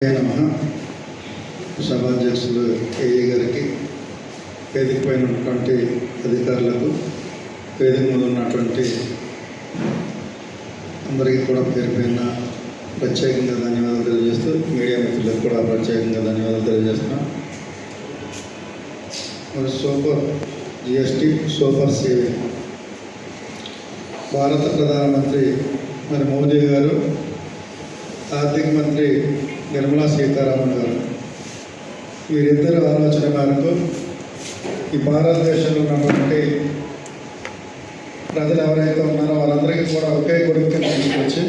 నమ సభాధ్యక్షులు ఏఏ గారికి వేదిక పైన ఉన్నటువంటి అధికారులకు వేదిక మీద ఉన్నటువంటి అందరికీ కూడా పేరు పైన ప్రత్యేకంగా ధన్యవాదాలు తెలియజేస్తూ మీడియా మిత్రులకు కూడా ప్రత్యేకంగా ధన్యవాదాలు తెలియజేస్తున్నాం. మరి సూపర్ జిఎస్టి సూపర్ సేవింగ్ భారత ప్రధానమంత్రి మరి మోదీ గారు ఆర్థిక మంత్రి నిర్మలా సీతారామన్ గారు. వీరిద్దరు ఆలోచన మేరకు ఈ భారతదేశంలో ఉన్నటువంటి ప్రజలు ఎవరైతే ఉన్నారో వాళ్ళందరికీ కూడా ఒకే కొడుకు కింద తీసుకొచ్చి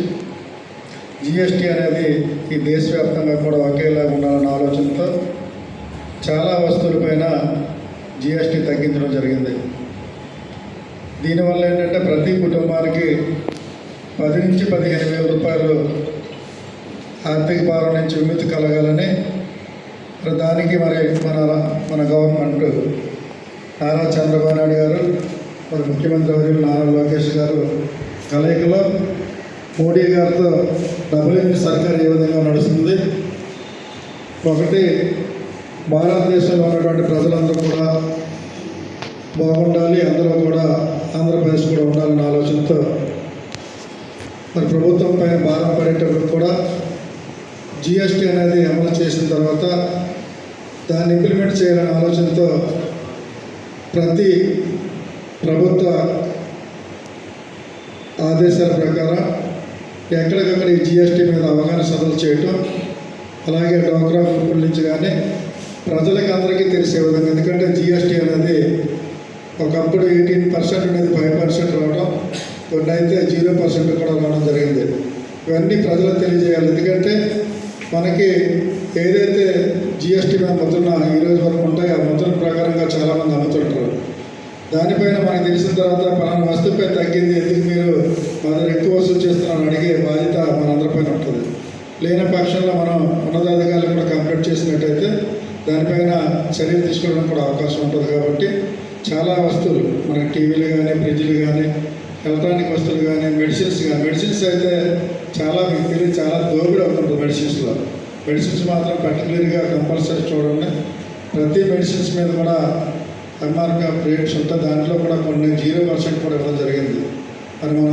జిఎస్టీ అనేది ఈ దేశవ్యాప్తంగా కూడా ఒకేలా ఉండాలన్న ఆలోచనతో చాలా వస్తువులపైన జిఎస్టీ తగ్గించడం జరిగింది. దీనివల్ల ఏంటంటే ప్రతి కుటుంబానికి పది నుంచి పదిహేను వేల రూపాయలు ఆర్థిక భారం నుంచి విముక్తి కలగాలని మరి దానికి మరి మన మన గవర్నమెంట్ నారా చంద్రబాబు నాయుడు గారు మరి ముఖ్యమంత్రి వర్యులు నారా లోకేష్ గారు కలయికలో మోడీ గారితో డబుల్ సర్కార్ ఏ విధంగా నడుస్తుంది? ఒకటి భారతదేశంలో ఉన్నటువంటి ప్రజలందరూ కూడా బాగుండాలి అందరూ కూడా ఆంధ్రప్రదేశ్ కూడా ఉండాలన్న ఆలోచనతో మరి ప్రభుత్వం పైన భారం పడేటప్పుడు కూడా జిఎస్టీ అనేది అమలు చేసిన తర్వాత దాన్ని ఇంప్లిమెంట్ చేయాలనే ఆలోచనతో ప్రతి ప్రభుత్వ ఆదేశాల ప్రకారం ఎక్కడికక్కడ ఈ జిఎస్టీ మీద అవగాహన సభలు చేయటం అలాగే డోక్రా గ్రూపుల నుంచి కానీ ప్రజలకు అందరికీ తెలిసే విధంగా ఎందుకంటే జిఎస్టీ అనేది ఒకప్పుడు ఎయిటీన్ పర్సెంట్ అనేది ఫైవ్ పర్సెంట్ రావడం కొన్ని అయితే జీరో పర్సెంట్ కూడా రావడం జరిగింది. ఇవన్నీ ప్రజలకు తెలియజేయాలి. ఎందుకంటే మనకి ఏదైతే జిఎస్టీ మీద ముద్రణ ఈ రోజు వరకు ఉంటాయో ఆ ముద్రణ ప్రకారంగా చాలామంది అమ్ముతుంటారు. దానిపైన మనకు తెలిసిన తర్వాత పలానా వస్తువుపై తగ్గింది ఎందుకు మీరు? మా ఎక్కువ వసూలు చేస్తున్నారని అడిగే బాధ్యత మనందరిపైన ఉంటుంది. లేని పక్షంలో మనం ఉన్నతాధికారులు కూడా కంప్లీట్ చేసినట్టయితే దానిపైన చర్యలు తీసుకోవడం కూడా అవకాశం ఉంటుంది కాబట్టి చాలా వస్తువులు మనకి టీవీలు కానీ ఫ్రిడ్జ్లు కానీ ఎలక్ట్రానిక్ వస్తువులు కానీ మెడిసిన్స్ కానీ మెడిసిన్స్ అయితే చాలా మీకు తెలియదు చాలా దోగుడు అవుతుంది మెడిసిన్స్లో మెడిసిన్స్ మాత్రం పర్టికులర్గా కంపల్సరీ చూడండి. ప్రతి మెడిసిన్స్ మీద కూడా ఎంఆర్గా రేట్స్ ఉంటాయి దాంట్లో కూడా కొన్ని జీరో పర్సెంట్ కూడా ఇవ్వడం జరిగింది. మరి మనం